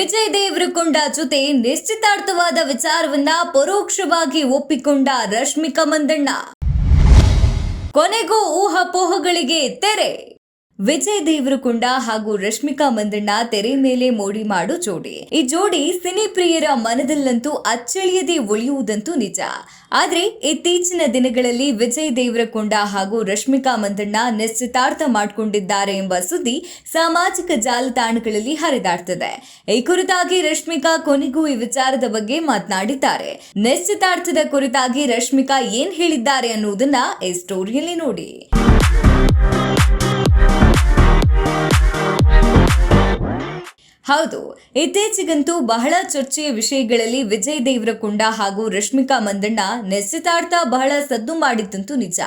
ವಿಜಯ್ ದೇವರಕೊಂಡ ಜೊತೆ ನಿಶ್ಚಿತಾರ್ಥವಾದ ವಿಚಾರವನ್ನ ಪರೋಕ್ಷವಾಗಿ ಒಪ್ಪಿಕೊಂಡ ರಶ್ಮಿಕಾ ಮಂದಣ್ಣ. ಕೊನೆಗೂ ಊಹಾಪೋಹಗಳಿಗೆ ತೆರೆ. ವಿಜಯ್ ದೇವರಕೊಂಡ ಹಾಗೂ ರಶ್ಮಿಕಾ ಮಂದಣ್ಣ ತೆರೆ ಮೇಲೆ ಮೋಡಿ ಮಾಡೋ ಜೋಡಿ. ಈ ಜೋಡಿ ಸಿನಿ ಪ್ರಿಯರ ಮನದಲ್ಲಂತೂ ಅಚ್ಚಳಿಯದೆ ಉಳಿಯುವುದಂತೂ ನಿಜ. ಆದ್ರೆ ಇತ್ತೀಚಿನ ದಿನಗಳಲ್ಲಿ ವಿಜಯ್ ದೇವರಕೊಂಡ ಹಾಗೂ ರಶ್ಮಿಕಾ ಮಂದಣ್ಣ ನಿಶ್ಚಿತಾರ್ಥ ಮಾಡಿಕೊಂಡಿದ್ದಾರೆ ಎಂಬ ಸುದ್ದಿ ಸಾಮಾಜಿಕ ಜಾಲತಾಣಗಳಲ್ಲಿ ಹರಿದಾಡ್ತದೆ. ಈ ಕುರಿತಾಗಿ ರಶ್ಮಿಕಾ ಕೊನೆಗೂ ಈ ವಿಚಾರದ ಬಗ್ಗೆ ಮಾತನಾಡಿದ್ದಾರೆ. ನಿಶ್ಚಿತಾರ್ಥದ ಕುರಿತಾಗಿ ರಶ್ಮಿಕಾ ಏನ್ ಹೇಳಿದ್ದಾರೆ ಅನ್ನುವುದನ್ನ ಈ ಸ್ಟೋರಿಯಲ್ಲಿ ನೋಡಿ. ಹೌದು, ಇತ್ತೀಚೆಗಂತೂ ಬಹಳ ಚರ್ಚೆಯ ವಿಷಯಗಳಲ್ಲಿ ವಿಜಯ್ ದೇವರಕೊಂಡ ಹಾಗೂ ರಶ್ಮಿಕಾ ಮಂದಣ್ಣ ನಿಶ್ಚಿತಾರ್ಥ ಬಹಳ ಸದ್ದು ಮಾಡಿದ್ದಂತೂ ನಿಜ.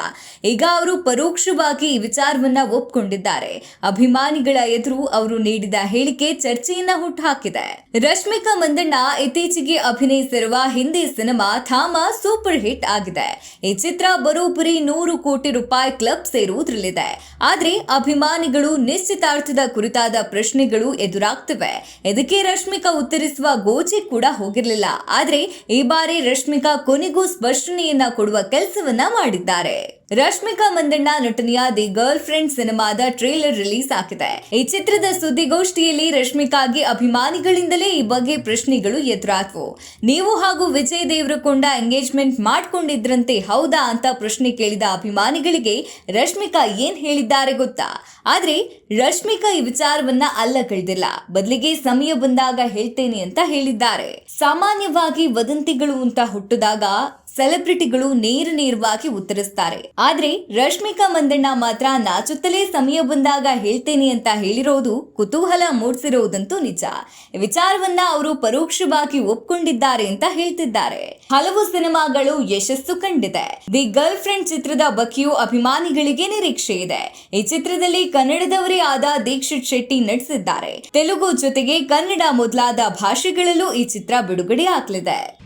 ಈಗ ಅವರು ಪರೋಕ್ಷವಾಗಿ ಈ ವಿಚಾರವನ್ನ ಒಪ್ಕೊಂಡಿದ್ದಾರೆ. ಅಭಿಮಾನಿಗಳ ಎದುರು ಅವರು ನೀಡಿದ ಹೇಳಿಕೆ ಚರ್ಚೆಯನ್ನ ಹುಟ್ಟುಹಾಕಿದೆ ರಶ್ಮಿಕಾ ಮಂದಣ್ಣ ಇತ್ತೀಚೆಗೆ ಅಭಿನಯಿಸಿರುವ Hindi cinema Thama super hit ಆಗಿದೆ. ಈ ಚಿತ್ರ ಬರೋಬ್ಬರಿ ನೂರು ಕೋಟಿ ರೂಪಾಯಿ ಕ್ಲಬ್ ಸೇರುವುದರಲ್ಲಿದೆ. ಆದ್ರೆ ಅಭಿಮಾನಿಗಳು ನಿಶ್ಚಿತಾರ್ಥದ ಕುರಿತಾದ ಪ್ರಶ್ನೆಗಳು ಎದುರಾಗ್ತಿವೆ. ಇದಕ್ಕೆ ರಶ್ಮಿಕಾ ಉತ್ತರಿಸುವ ಗೋಜಿ ಕೂಡ ಹೋಗಿರಲಿಲ್ಲ. ಆದ್ರೆ ಈ ಬಾರಿ ರಶ್ಮಿಕಾ ಕೊನೆಗೂ ಸ್ಪಷ್ಟನೆಯನ್ನ ಕೊಡುವ ಕೆಲಸವನ್ನ ಮಾಡಿದ್ದಾರೆ. ರಶ್ಮಿಕಾ ಮಂದಣ್ಣ ನಟನೆಯ ದಿ ಗರ್ಲ್ ಫ್ರೆಂಡ್ ಸಿನಿಮಾದ ಟ್ರೇಲರ್ ರಿಲೀಸ್ ಆಗಿದೆ. ಈ ಚಿತ್ರದ ಸುದ್ದಿಗೋಷ್ಠಿಯಲ್ಲಿ ರಶ್ಮಿಕಾಗೆ ಅಭಿಮಾನಿಗಳಿಂದಲೇ ಈ ಬಗ್ಗೆ ಪ್ರಶ್ನೆಗಳು ಎದುರಾದವು. ನೀವು ಹಾಗೂ ವಿಜಯ್ ದೇವರಕೊಂಡ ಎಂಗೇಜ್ಮೆಂಟ್ ಮಾಡ್ಕೊಂಡಿದ್ರಂತೆ ಹೌದಾ ಅಂತ ಪ್ರಶ್ನೆ ಕೇಳಿದ ಅಭಿಮಾನಿಗಳಿಗೆ ರಶ್ಮಿಕಾ ಏನ್ ಹೇಳಿದ್ದಾರೆ ಗೊತ್ತಾ? ಆದ್ರೆ ರಶ್ಮಿಕಾ ಈ ವಿಚಾರವನ್ನ ಅಲ್ಲಗಳೆದಿಲ್ಲ ಬದಲಿಗೆ ಸಮಯ ಬಂದಾಗ ಹೇಳ್ತೇನೆ ಅಂತ ಹೇಳಿದ್ದಾರೆ. ಸಾಮಾನ್ಯವಾಗಿ ವದಂತಿಗಳು ಅಂತ ಹುಟ್ಟಿದಾಗ ಸೆಲೆಬ್ರಿಟಿಗಳು ನೇರ ನೇರವಾಗಿ ಉತ್ತರಿಸ್ತಾರೆ. ಆದ್ರೆ ರಶ್ಮಿಕಾ ಮಂದಣ್ಣ ಮಾತ್ರ ನಾಚುತ್ತಲೇ ಸಮಯ ಬಂದಾಗ ಹೇಳ್ತೇನೆ ಅಂತ ಹೇಳಿರೋದು ಕುತೂಹಲ ಮೂಡಿಸಿರೋದಂತೂ ನಿಜ. ವಿಚಾರವನ್ನ ಅವರು ಪರೋಕ್ಷವಾಗಿ ಒಪ್ಕೊಂಡಿದ್ದಾರೆ ಅಂತ ಹೇಳ್ತಿದ್ದಾರೆ. ಹಲವು ಸಿನಿಮಾಗಳು ಯಶಸ್ಸು ಕಂಡಿದೆ. ದಿ ಗರ್ಲ್ ಫ್ರೆಂಡ್ ಚಿತ್ರದ ಬಗ್ಗೆಯೂ ಅಭಿಮಾನಿಗಳಿಗೆ ನಿರೀಕ್ಷೆ ಇದೆ. ಈ ಚಿತ್ರದಲ್ಲಿ ಕನ್ನಡದವರೇ ಆದ ದೀಕ್ಷಿತ್ ಶೆಟ್ಟಿ ನಟಿಸಿದ್ದಾರೆ. ತೆಲುಗು ಜೊತೆಗೆ ಕನ್ನಡ ಮೊದಲಾದ ಭಾಷೆಗಳಲ್ಲೂ ಈ ಚಿತ್ರ ಬಿಡುಗಡೆ ಆಗಲಿದೆ.